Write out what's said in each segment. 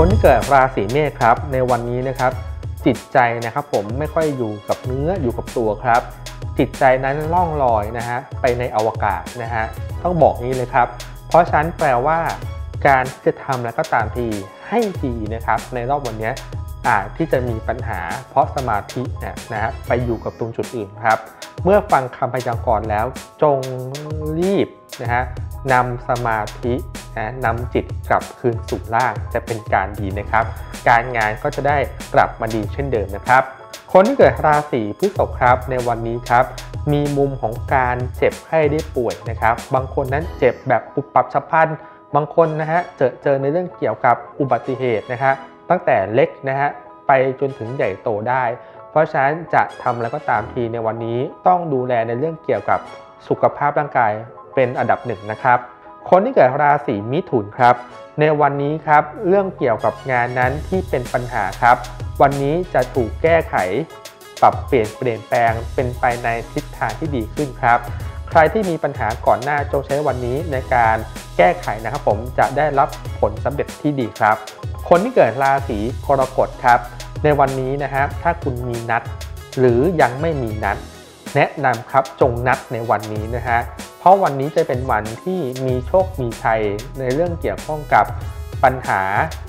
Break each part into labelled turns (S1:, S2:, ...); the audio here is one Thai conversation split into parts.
S1: คนที่เกิดราศีเมษครับ ในวันนี้นะครับ จิตใจนะครับผมไม่ค่อยอยู่กับเนื้ออยู่กับตัวครับ จิตใจนั้นล่องลอยนะฮะไปในอวกาศนะฮะต้องบอกนี้เลยครับ เพราะฉะนั้นแปลว่าการที่จะทำแล้วก็ตามทีให้ดีนะครับ ในรอบวันนี้อาจที่จะมีปัญหาเพราะสมาธิเนี่ยนะฮะไปอยู่กับตรงจุดอื่นครับ เมื่อฟังคำพยากรณ์แล้ว จงรีบนะฮะนำสมาธินะนำจิตกลับคืนสู่ล่างจะเป็นการดีนะครับ การงานก็จะได้กลับมาดีเช่นเดิมนะครับ คนที่เกิดราศีพฤษภครับในวันนี้ครับ มีมุมของการเจ็บไข้ได้ป่วยนะครับ บางคนนั้นเจ็บแบบปุบปับฉับพลันบางคนนะฮะเจอเจอในเรื่องเกี่ยวกับอุบัติเหตุนะฮะตั้งแต่เล็กนะฮะไปจนถึงใหญ่โตได้ เพราะฉะนั้นจะทำแล้วก็ตามทีในวันนี้ต้องดูแลในเรื่องเกี่ยวกับสุขภาพร่างกายเป็นอันดับหนึ่งนะครับ คนที่เกิดราศีมิถุนครับ ในวันนี้ครับเรื่องเกี่ยวกับงานนั้นที่เป็นปัญหาครับ วันนี้จะถูกแก้ไข ปรับเปลี่ยนเปลี่ยนแปลงเป็นไปในทิศทางที่ดีขึ้นครับ ใครที่มีปัญหาก่อนหน้าจงใช้วันนี้ในการแก้ไขนะครับ ผมจะได้รับผลสำเร็จที่ดีครับ คนที่เกิดราศีกรกฎครับ ในวันนี้นะครับถ้าคุณมีนัด หรือยังไม่มีนัด แนะนำครับจงนัดในวันนี้นะฮะเพราะวันนี้จะเป็นวันที่มีโชคมีชัยในเรื่องเกี่ยวข้องกับปัญหา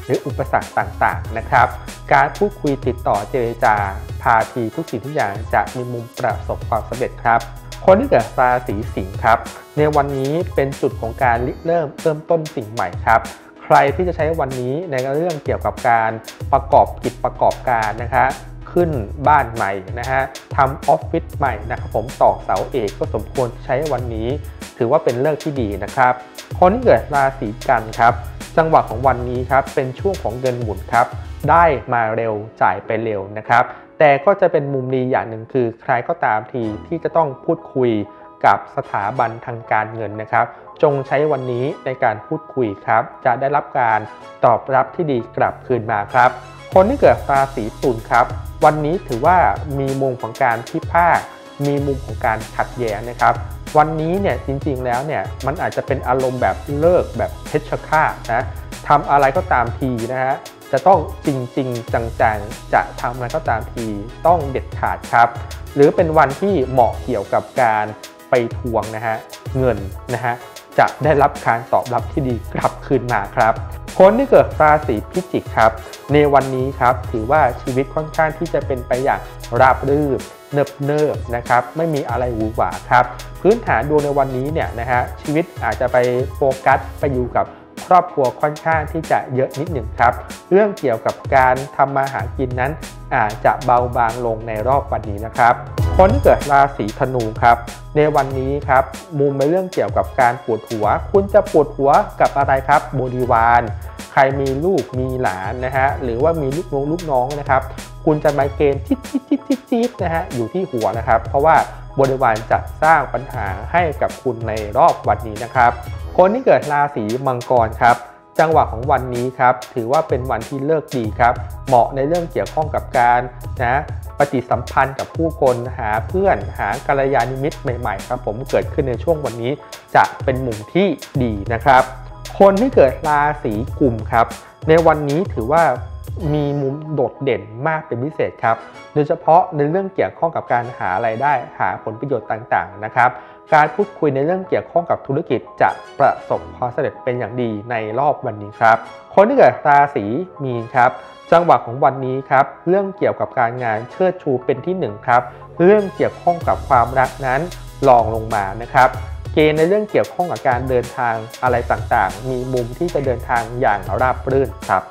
S1: หรืออุปสรรคต่างๆนะครับ การพูดคุยติดต่อเจรจาพาทีทุกสิ่งทุกอย่างจะมีมุมประสบความสำเร็จครับ คนที่เกิดราศีสิงห์ครับ ในวันนี้เป็นจุดของการริเริ่มเริ่มต้นสิ่งใหม่ครับ ใครที่จะใช้วันนี้ในเรื่องเกี่ยวกับการประกอบกิจประกอบการนะคะขึ้นบ้านใหม่นะฮะทำออฟฟิศใหม่นะครับผมตอกเสาเอกก็สมควรใช้วันนี้ ถือว่าเป็นเลิกที่ดีนะครับ คนที่เกิดราศีกันครับ จังหวะของวันนี้ครับเป็นช่วงของเงินหมุนครับ ได้มาเร็วจ่ายไปเร็วนะครับ แต่ก็จะเป็นมุมดีอย่างหนึ่งคือ ใครก็ตามทีที่จะต้องพูดคุย กับสถาบันทางการเงินนะครับ จงใช้วันนี้ในการพูดคุยครับ จะได้รับการตอบรับที่ดีกลับคืนมาครับ คนที่เกิดราศีตุลครับ วันนี้ถือว่ามีมุมของการพิพาทมีมุมของการขัดแย้งนะครับ วันนี้เนี่ยจริงๆแล้วเนี่ยมันอาจจะเป็นอารมณ์แบบเลิกแบบเพชฌฆาตนะทำอะไรก็ตามทีนะฮะจะต้องจริงๆจังๆ จะทำอะไรก็ตามทีต้องเด็ดขาดครับ หรือเป็นวันที่เหมาะเกี่ยวกับการ ไปทวงนะฮะเงินนะฮะจะได้รับการตอบรับที่ดีกลับคืนมาครับคนที่เกิดราศีพิจิกครับในวันนี้ครับถือว่าชีวิตค่อนข้างที่จะเป็นไปอย่างราบรื่นเนิบเนิบนะครับไม่มีอะไรหวือหวาครับพื้นฐานดวงในวันนี้เนี่ยนะฮะชีวิตอาจจะไปโฟกัสไปอยู่กับครอบครัวค่อนข้างที่จะเยอะนิดหนึ่งครับ เรื่องเกี่ยวกับการทำมาหากินนั้นอาจจะเบาบางลงในรอบวันนี้นะครับ คนที่เกิดราศีธนูครับ ในวันนี้ครับ มุมในเรื่องเกี่ยวกับการปวดหัว คุณจะปวดหัวกับอะไรครับบริวาร ใครมีลูกมีหลานนะฮะหรือว่ามีลูกน้องลูกน้องนะครับ คุณจะไมเกรนจิ๊ดจิ๊ดจิ๊ดจิ๊ดจิ๊ดนะฮะอยู่ที่หัวนะครับ เพราะว่าบริวารจะสร้างปัญหาให้กับคุณในรอบวันนี้นะครับ คนที่เกิดราศีมังกรครับ จังหวะของวันนี้ครับถือว่าเป็นวันที่เลิกดีครับ เหมาะในเรื่องเกี่ยวข้องกับการนะปฏิสัมพันธ์กับผู้คนหาเพื่อนหากัลยาณมิตรใหม่ๆครับผมเกิดขึ้นในช่วงวันนี้จะเป็นมุมที่ดีนะครับ คนที่เกิดราศีกลุ่มครับ ในวันนี้ถือว่ามีมุมโดดเด่นมากเป็นพิเศษครับ โดยเฉพาะในเรื่องเกี่ยวข้องกับการหาไรายได้หาผลประโยชน์ต่างๆนะครับ การพูดคุยในเรื่องเกี่ยวข้องกับธุรกิจจะประสบความสำเร็จเป็นอย่างดีในรอบวันนี้ครับ คนที่เกิดราศีมีนครับ จังหวะของวันนี้ครับ เรื่องเกี่ยวกับการงานเชิดชูเป็นที่หนึ่งครับ เรื่องเกี่ยวข้องกับความรักนั้นลองลงมานะครับเกณฑ์ในเรื่องเกี่ยวข้องกับการเดินทางอะไรต่างๆ มีมุมที่จะเดินทางอย่างราบรื่นครับ